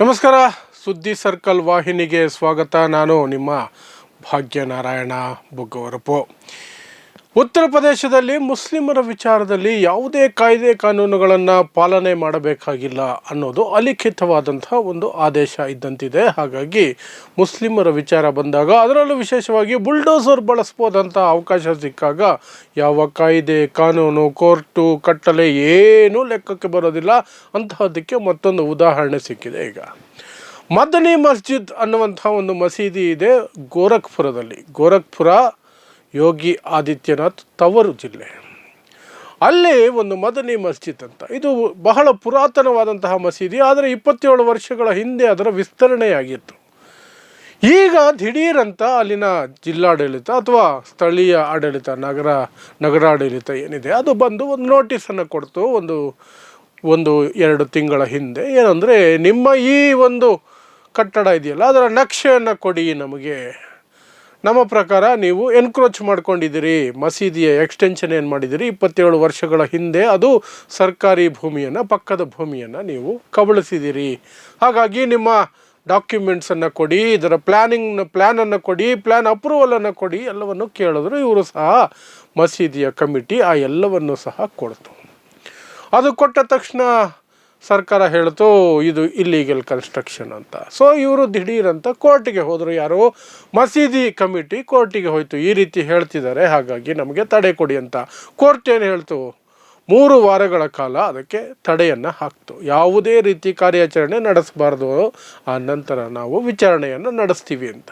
ನಮಸ್ಕಾರ ಸುದ್ದಿ ಸರ್ಕಲ್ ವಾಹಿನಿಗೆ ಸ್ವಾಗತ. ನಾನು ನಿಮ್ಮ ಭಾಗ್ಯನಾರಾಯಣ ಬುಗ್ಗವರಪು ಉತ್ತರ ಪ್ರದೇಶದಲ್ಲಿ ಮುಸ್ಲಿಮರ ವಿಚಾರದಲ್ಲಿ ಯಾವುದೇ ಕಾಯ್ದೆ ಕಾನೂನುಗಳನ್ನು ಪಾಲನೆ ಮಾಡಬೇಕಾಗಿಲ್ಲ ಅನ್ನೋದು ಅಲಿಖಿತವಾದಂತಹ ಒಂದು ಆದೇಶ ಇದ್ದಂತಿದೆ. ಹಾಗಾಗಿ ಮುಸ್ಲಿಮರ ವಿಚಾರ ಬಂದಾಗ ಅದರಲ್ಲೂ ವಿಶೇಷವಾಗಿ ಬುಲ್ಡೋಸರ್ ಬಳಸ್ಬೋದಂಥ ಅವಕಾಶ ಸಿಕ್ಕಾಗ ಯಾವ ಕಾಯ್ದೆ, ಕಾನೂನು, ಕೋರ್ಟು, ಕಟ್ಟಲೆ ಏನೂ ಲೆಕ್ಕಕ್ಕೆ ಬರೋದಿಲ್ಲ. ಅಂತಹದಕ್ಕೆ ಮತ್ತೊಂದು ಉದಾಹರಣೆ ಸಿಕ್ಕಿದೆ ಈಗ. ಮದನಿ ಮಸ್ಜಿದ್ ಅನ್ನುವಂಥ ಒಂದು ಮಸೀದಿ ಇದೆ ಗೋರಖ್ಪುರದಲ್ಲಿ. ಗೋರಖ್ಪುರ ಯೋಗಿ ಆದಿತ್ಯನಾಥ್ ತವರು ಜಿಲ್ಲೆ. ಅಲ್ಲಿ ಒಂದು ಮದನಿ ಮಸ್ಜಿದ್ ಅಂತ. ಇದು ಬಹಳ ಪುರಾತನವಾದಂತಹ ಮಸೀದಿ, ಆದರೆ ಇಪ್ಪತ್ತೇಳು ವರ್ಷಗಳ ಹಿಂದೆ ಅದರ ವಿಸ್ತರಣೆಯಾಗಿತ್ತು. ಈಗ ದಿಢೀರಂತ ಅಲ್ಲಿನ ಜಿಲ್ಲಾಡಳಿತ ಅಥವಾ ಸ್ಥಳೀಯ ಆಡಳಿತ, ನಗರ, ನಗರಾಡಳಿತ ಏನಿದೆ, ಅದು ಬಂದು ಒಂದು ನೋಟಿಸನ್ನು ಕೊಡ್ತು ಒಂದು ಒಂದು ಎರಡು ತಿಂಗಳ ಹಿಂದೆ. ಏನಂದರೆ, ನಿಮ್ಮ ಈ ಒಂದು ಕಟ್ಟಡ ಇದೆಯಲ್ಲ, ಅದರ ನಕ್ಷೆಯನ್ನು ಕೊಡಿ ನಮಗೆ. ನಮ್ಮ ಪ್ರಕಾರ ನೀವು ಎನ್ಕ್ರೋಚ್ ಮಾಡ್ಕೊಂಡಿದ್ದೀರಿ, ಮಸೀದಿಯ ಎಕ್ಸ್ಟೆನ್ಷನ್ ಏನು ಮಾಡಿದ್ದೀರಿ, ಇಪ್ಪತ್ತೇಳು ವರ್ಷಗಳ ಹಿಂದೆ ಅದು ಸರ್ಕಾರಿ ಭೂಮಿಯನ್ನು, ಪಕ್ಕದ ಭೂಮಿಯನ್ನು ನೀವು ಕಬಳಿಸಿದ್ದೀರಿ. ಹಾಗಾಗಿ ನಿಮ್ಮ ಡಾಕ್ಯುಮೆಂಟ್ಸನ್ನು ಕೊಡಿ, ಇದರ ಪ್ಲ್ಯಾನಿಂಗ್ನ ಪ್ಲ್ಯಾನನ್ನು ಕೊಡಿ ಪ್ಲ್ಯಾನ್ ಅಪ್ರೂವಲನ್ನು ಕೊಡಿ, ಎಲ್ಲವನ್ನು ಕೇಳಿದ್ರು ಇವರು ಸಹ ಮಸೀದಿಯ ಕಮಿಟಿ ಆ ಎಲ್ಲವನ್ನು ಸಹ ಕೊಡ್ತು. ಅದು ಕೊಟ್ಟ ತಕ್ಷಣ ಸರ್ಕಾರ ಹೇಳ್ತು, ಇದು ಇಲ್ಲೀಗಲ್ ಕನ್ಸ್ಟ್ರಕ್ಷನ್ ಅಂತ. ಸೊ ಇವರು ದಿಢೀರಂತ ಕೋರ್ಟಿಗೆ ಹೋದರು. ಯಾರು ಮಸೀದಿ ಕಮಿಟಿ ಕೋರ್ಟಿಗೆ ಹೋಯಿತು. ಈ ರೀತಿ ಹೇಳ್ತಿದ್ದಾರೆ. ಹಾಗಾಗಿ ನಮಗೆ ತಡೆ ಕೊಡಿ ಅಂತ. ಕೋರ್ಟ್ ಏನು ಹೇಳ್ತು? ಮೂರು ವಾರಗಳ ಕಾಲ ಅದಕ್ಕೆ ತಡೆಯನ್ನು ಹಾಕ್ತು. ಯಾವುದೇ ರೀತಿ ಕಾರ್ಯಾಚರಣೆ ನಡೆಸಬಾರ್ದು. ಆ ನಂತರ ನಾವು ವಿಚಾರಣೆಯನ್ನು ನಡೆಸ್ತೀವಿ ಅಂತ.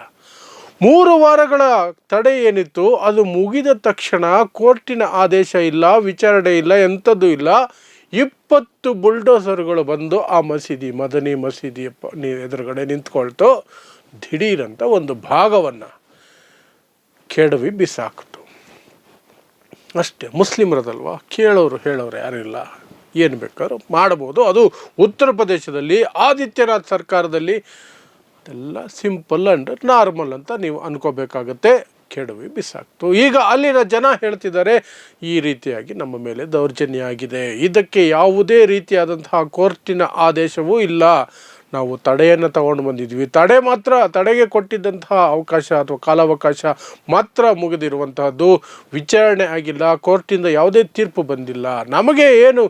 ಮೂರು ವಾರಗಳ ತಡೆ ಏನಿತ್ತು, ಅದು ಮುಗಿದ ತಕ್ಷಣ ಕೋರ್ಟಿನ ಆದೇಶ ಇಲ್ಲ, ವಿಚಾರಣೆ ಇಲ್ಲ, ಎಂಥದ್ದು ಇಲ್ಲ. ಇಪ್ಪತ್ತು ಬುಲ್ಡೋಸರ್ಗಳು ಬಂದು ಆ ಮಸೀದಿ, ಮದನಿ ಮಸೀದಿಯ ಎದುರುಗಡೆ ನಿಂತ್ಕೊಳ್ತು. ದಿಢೀರಂತ ಒಂದು ಭಾಗವನ್ನು ಕೆಡವಿ ಬಿಸಾಕ್ತು. ಅಷ್ಟೇ, ಮುಸ್ಲಿಮರದಲ್ವ? ಕೇಳೋರು ಹೇಳೋರು ಯಾರಿಲ್ಲ ಏನು ಬೇಕಾದ್ರೂ ಮಾಡ್ಬೋದು. ಅದು ಉತ್ತರ ಪ್ರದೇಶದಲ್ಲಿ, ಆದಿತ್ಯನಾಥ್ ಸರ್ಕಾರದಲ್ಲಿ ಎಲ್ಲ ಸಿಂಪಲ್ ಆ್ಯಂಡ್ ನಾರ್ಮಲ್ ಅಂತ ನೀವು ಅನ್ಕೋಬೇಕಾಗತ್ತೆ. ಕೆಡವಿ ಬಿಸಾಕ್ತು. ಈಗ ಅಲ್ಲಿನ ಜನ ಹೇಳ್ತಿದ್ದಾರೆ, ಈ ರೀತಿಯಾಗಿ ನಮ್ಮ ಮೇಲೆ ದೌರ್ಜನ್ಯ ಆಗಿದೆ. ಇದಕ್ಕೆ ಯಾವುದೇ ರೀತಿಯಾದಂತಹ ಕೋರ್ಟಿನ ಆದೇಶವೂ ಇಲ್ಲ. ನಾವು ತಡೆಯನ್ನು ತಗೊಂಡು ಬಂದಿದ್ವಿ. ತಡೆ ಮಾತ್ರ ತಡೆಗೆ ಕೊಟ್ಟಿದ್ದಂತಹ ಅವಕಾಶ ಅಥವಾ ಕಾಲಾವಕಾಶ ಮಾತ್ರ ಮುಗಿದಿರುವಂತಹದ್ದು. ವಿಚಾರಣೆ ಆಗಿಲ್ಲ, ಕೋರ್ಟಿಂದ ಯಾವುದೇ ತೀರ್ಪು ಬಂದಿಲ್ಲ. ನಮಗೆ ಏನು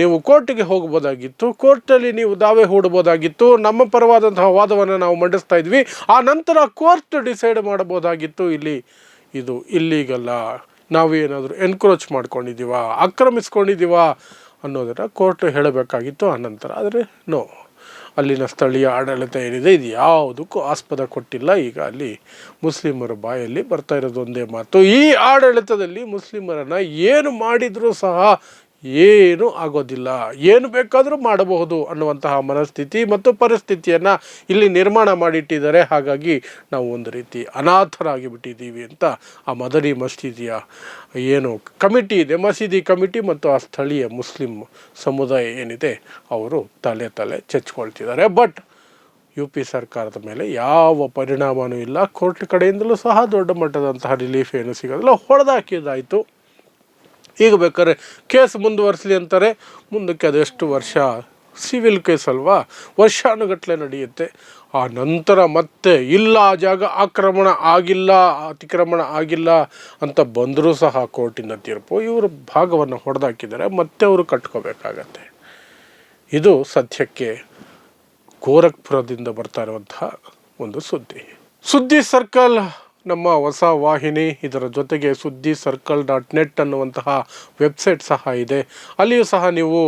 ನೀವು ಕೋರ್ಟಿಗೆ ಹೋಗ್ಬೋದಾಗಿತ್ತು ಕೋರ್ಟಲ್ಲಿ ನೀವು ದಾವೆ ಹೂಡ್ಬೋದಾಗಿತ್ತು ನಮ್ಮ ಪರವಾದಂತಹ ವಾದವನ್ನು ನಾವು ಮಂಡಿಸ್ತಾ ಇದ್ವಿ. ಆ ನಂತರ ಕೋರ್ಟ್ ಡಿಸೈಡ್ ಮಾಡಬಹುದಾಗಿತ್ತು. ಇಲ್ಲಿ ಇದು ಇಲ್ಲಿಗಲ್ಲ ನಾವು ಏನಾದರೂ ಎನ್ಕ್ರೋಚ್ ಮಾಡ್ಕೊಂಡಿದ್ದೀವ, ಆಕ್ರಮಿಸ್ಕೊಂಡಿದ್ದೀವ ಅನ್ನೋದನ್ನು ಕೋರ್ಟ್ ಹೇಳಬೇಕಾಗಿತ್ತು. ಆ ನಂತರ, ಆದರೆ ನೋ ಅಲ್ಲಿನ ಸ್ಥಳೀಯ ಆಡಳಿತ ಏನಿದೆ, ಇದು ಯಾವುದಕ್ಕೂ ಆಸ್ಪದ ಕೊಟ್ಟಿಲ್ಲ. ಈಗ ಅಲ್ಲಿ ಮುಸ್ಲಿಮರ ಬಾಯಲ್ಲಿ ಬರ್ತಾ ಇರೋದು ಒಂದೇ ಮಾತು. ಈ ಆಡಳಿತದಲ್ಲಿ ಮುಸ್ಲಿಮರನ್ನು ಏನು ಮಾಡಿದರೂ ಸಹ ಏನು ಆಗೋದಿಲ್ಲ. ಏನು ಬೇಕಾದರೂ ಮಾಡಬಹುದು ಅನ್ನುವಂತಹ ಮನಸ್ಥಿತಿ ಮತ್ತು ಪರಿಸ್ಥಿತಿಯನ್ನು ಇಲ್ಲಿ ನಿರ್ಮಾಣ ಮಾಡಿಟ್ಟಿದ್ದಾರೆ. ಹಾಗಾಗಿ ನಾವು ಒಂದು ರೀತಿ ಅನಾಥರಾಗಿ ಬಿಟ್ಟಿದ್ದೀವಿ ಅಂತ ಆ ಮದರಿ ಮಸೀದಿಯ ಏನು ಕಮಿಟಿ ಇದೆ, ಮಸೀದಿ ಕಮಿಟಿ ಮತ್ತು ಆ ಸ್ಥಳೀಯ ಮುಸ್ಲಿಂ ಸಮುದಾಯ ಏನಿದೆ, ಅವರು ತಲೆ ತಲೆ ಚಚ್ಕೊಳ್ತಿದ್ದಾರೆ. ಬಟ್ ಯು ಪಿ ಸರ್ಕಾರದ ಮೇಲೆ ಯಾವ ಪರಿಣಾಮವೂ ಇಲ್ಲ. ಕೋರ್ಟ್ ಕಡೆಯಿಂದಲೂ ಸಹ ದೊಡ್ಡ ಮಟ್ಟದಂತಹ ರಿಲೀಫ್ ಏನು ಸಿಗೋದಿಲ್ಲ. ಹೊಡೆದಾಕಿದಾಯಿತು ಈಗ ಬೇಕಾದ್ರೆ ಕೇಸ್ ಮುಂದುವರಿಸಲಿ ಅಂತಾರೆ. ಮುಂದಕ್ಕೆ ಅದೆಷ್ಟು ವರ್ಷ? ಸಿವಿಲ್ ಕೇಸ್ ಅಲ್ವಾ? ವರ್ಷಾನುಗಟ್ಟಲೆ ನಡೆಯುತ್ತೆ. ಆ ನಂತರ ಮತ್ತೆ ಇಲ್ಲ, ಜಾಗ ಆಕ್ರಮಣ ಆಗಿಲ್ಲ, ಅತಿಕ್ರಮಣ ಆಗಿಲ್ಲ ಅಂತ ಬಂದರೂ ಸಹ ಕೋರ್ಟಿನ ತೀರ್ಪು. ಇವರು ಭಾಗವನ್ನು ಹೊಡೆದಾಕಿದ್ದಾರೆ. ಮತ್ತೆ ಅವರು ಕಟ್ಕೋಬೇಕಾಗತ್ತೆ. ಇದು ಸದ್ಯಕ್ಕೆ ಗೋರಖ್ಪುರದಿಂದ ಬರ್ತಾ ಇರುವಂತಹ ಒಂದು ಸುದ್ದಿ. ಸುದ್ದಿ ಸರ್ಕಲ್ ನಮ್ಮ ಹೊಸ ವಾಹಿನಿ ಇದರ ಜೊತೆಗೆ ಸುದ್ದಿ ಸರ್ಕಲ್ ಡಾಟ್ ನೆಟ್ ಅನ್ನುವಂತಹ ವೆಬ್ಸೈಟ್ ಸಹ ಇದೆ. ಅಲ್ಲಿಯೂ ಸಹ ನೀವು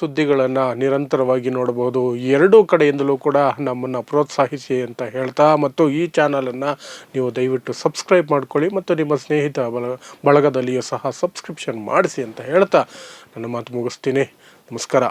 ಸುದ್ದಿಗಳನ್ನು ನಿರಂತರವಾಗಿ ನೋಡಬಹುದು. ಎರಡೂ ಕಡೆಯಿಂದಲೂ ಕೂಡ ನಮ್ಮನ್ನು ಪ್ರೋತ್ಸಾಹಿಸಿ ಅಂತ ಹೇಳ್ತಾ ಮತ್ತು ಈ ಚಾನಲನ್ನು ನೀವು ದಯವಿಟ್ಟು ಸಬ್ಸ್ಕ್ರೈಬ್ ಮಾಡ್ಕೊಳ್ಳಿ ಮತ್ತು ನಿಮ್ಮ ಸ್ನೇಹಿತ ಬಲ, ಬಳಗದಲ್ಲಿಯೂ ಸಹ ಸಬ್ಸ್ಕ್ರಿಪ್ಷನ್ ಮಾಡಿಸಿ ಅಂತ ಹೇಳ್ತಾ ನನ್ನ ಮಾತು ಮುಗಿಸ್ತೀನಿ. ನಮಸ್ಕಾರ.